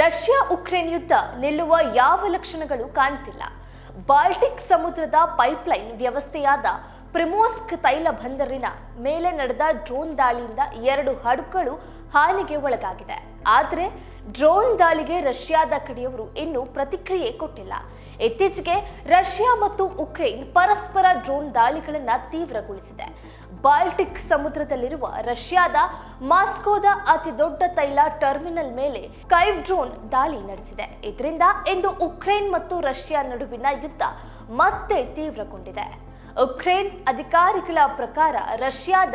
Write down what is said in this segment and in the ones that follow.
Russia Ukraine ಯುದ್ಧ ನಿಲ್ಲುವ ಯಾವ ಲಕ್ಷಣಗಳು ಕಾಣ್ತಿಲ್ಲ ಬಾಲ್ಟಿಕ್ ಸಮುದ್ರದ ಪೈಪ್ಲೈನ್ ವ್ಯವಸ್ಥೆಯಾದ ಪ್ರಿಮೋಸ್ಕ್ ತೈಲ ಬಂದರಿನ ಮೇಲೆ ನಡೆದ ಡ್ರೋನ್ ದಾಳಿಯಿಂದ ಎರಡು ಹಡಗುಗಳು ಹಾನಿಗೆ ಒಳಗಾಗಿದೆ ಆದರೆ ಡ್ರೋನ್ ದಾಳಿಗೆ ರಷ್ಯಾದ ಕಡೆಯವರು ಇನ್ನೂ ಪ್ರತಿಕ್ರಿಯೆ ಕೊಟ್ಟಿಲ್ಲ. ಇತ್ತೀಚೆಗೆ ರಷ್ಯಾ ಮತ್ತು ಉಕ್ರೇನ್ ಪರಸ್ಪರ ಡ್ರೋನ್ ದಾಳಿಗಳನ್ನು ತೀವ್ರಗೊಳಿಸಿದೆ. ಬಾಲ್ಟಿಕ್ ಸಮುದ್ರದಲ್ಲಿರುವ ರಷ್ಯಾದ ಮಾಸ್ಕೋದ ಅತಿ ದೊಡ್ಡ ತೈಲ ಟರ್ಮಿನಲ್ ಮೇಲೆ ಕೈವ್ ಡ್ರೋನ್ ದಾಳಿ ನಡೆಸಿದೆ. ಇದರಿಂದ ಇಂದು ಉಕ್ರೇನ್ ಮತ್ತು ರಷ್ಯಾ ನಡುವಿನ ಯುದ್ಧ ಮತ್ತೆ ತೀವ್ರಗೊಂಡಿದೆ. ಉಕ್ರೇನ್ ಅಧಿಕಾರಿಗಳ ಪ್ರಕಾರ ರಷ್ಯಾದ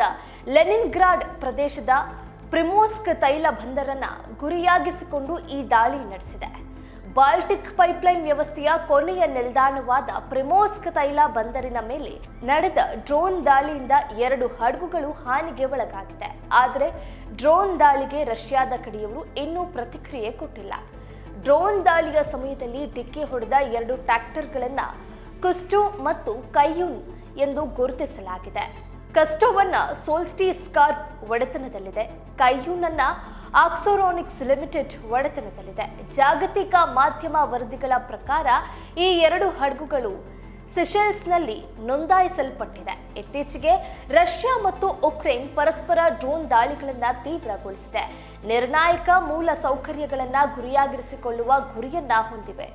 ಲೆನಿನ್ಗ್ರಾಡ್ ಪ್ರದೇಶದ ಪ್ರಿಮೋಸ್ಕ್ ತೈಲ ಬಂದರನ್ನ ಗುರಿಯಾಗಿಸಿಕೊಂಡು ಈ ದಾಳಿ ನಡೆಸಿದೆ. ಬಾಲ್ಟಿಕ್ ಪೈಪ್ಲೈನ್ ವ್ಯವಸ್ಥೆಯ ಕೊನೆಯ ನಿಲ್ದಾಣವಾದ ಪ್ರಿಮೋಸ್ಕ್ ತೈಲ ಬಂದರಿನ ಮೇಲೆ ನಡೆದ ಡ್ರೋನ್ ದಾಳಿಯಿಂದ ಎರಡು ಹಡಗುಗಳು ಹಾನಿಗೆ ಒಳಗಾಗಿದೆ ಆದರೆ ಡ್ರೋನ್ ದಾಳಿಗೆ ರಷ್ಯಾದ ಕಡೆಯವರು ಇನ್ನೂ ಪ್ರತಿಕ್ರಿಯೆ ಕೊಟ್ಟಿಲ್ಲ. ಡ್ರೋನ್ ದಾಳಿಯ ಸಮಯದಲ್ಲಿ ಡಿಕ್ಕಿ ಹೊಡೆದ ಎರಡು ಟ್ರ್ಯಾಕ್ಟರ್ಗಳನ್ನು ಕುಸ್ಟು ಮತ್ತು ಕೈಯುನ್ ಎಂದು ಗುರುತಿಸಲಾಗಿದೆ. ಕಸ್ಟೋವನ್ನ ಸೋಲ್ಸ್ಟಿ ಸ್ಕಾರ್ಪ್ ಒಡೆತನದಲ್ಲಿದೆ. ಕೈಯೂನನ್ನ ಆಕ್ಸೋರೋನಿಕ್ಸ್ ಲಿಮಿಟೆಡ್ ಒಡೆತನದಲ್ಲಿದೆ. ಜಾಗತಿಕ ಮಾಧ್ಯಮ ವರದಿಗಳ ಪ್ರಕಾರ ಈ ಎರಡು ಹಡಗುಗಳು ಸೆಷೆಲ್ಸ್ನಲ್ಲಿ ನೋಂದಾಯಿಸಲ್ಪಟ್ಟಿದೆ. ಇತ್ತೀಚೆಗೆ ರಷ್ಯಾ ಮತ್ತು ಉಕ್ರೇನ್ ಪರಸ್ಪರ ಡ್ರೋನ್ ದಾಳಿಗಳನ್ನು ತೀವ್ರಗೊಳಿಸಿದೆ. ನಿರ್ಣಾಯಕ ಮೂಲ ಸೌಕರ್ಯಗಳನ್ನು ಗುರಿಯಾಗಿರಿಸಿಕೊಳ್ಳುವ ಗುರಿಯನ್ನ ಹೊಂದಿವೆ.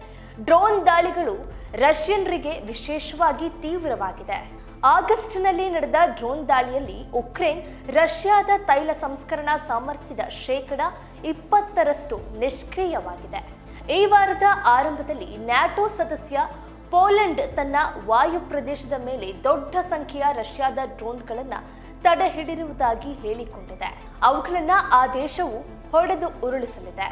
ಡ್ರೋನ್ ದಾಳಿಗಳು ರಷ್ಯನ್ರಿಗೆ ವಿಶೇಷವಾಗಿ ತೀವ್ರವಾಗಿದೆ. ಆಗಸ್ಟ್ನಲ್ಲಿ ನಡೆದ ಡ್ರೋನ್ ದಾಳಿಯಲ್ಲಿ ಉಕ್ರೇನ್, ರಷ್ಯಾದ ತೈಲ ಸಂಸ್ಕರಣಾ ಸಾಮರ್ಥ್ಯದ ಶೇಕಡ ಇಪ್ಪತ್ತರಷ್ಟು ನಿಷ್ಕ್ರಿಯವಾಗಿದೆ. ಈ ವಾರದ ಆರಂಭದಲ್ಲಿ ನ್ಯಾಟೋ ಸದಸ್ಯ ಪೋಲೆಂಡ್ ತನ್ನ ವಾಯು ಪ್ರದೇಶದ ಮೇಲೆ ದೊಡ್ಡ ಸಂಖ್ಯೆಯ ರಷ್ಯಾದ ಡ್ರೋನ್ಗಳನ್ನು ತಡೆ ಹಿಡಿರುವುದಾಗಿ ಹೇಳಿಕೊಂಡಿದೆ. ಅವುಗಳನ್ನು ಆ ದೇಶವು ಹೊಡೆದು ಉರುಳಿಸಲಿದೆ.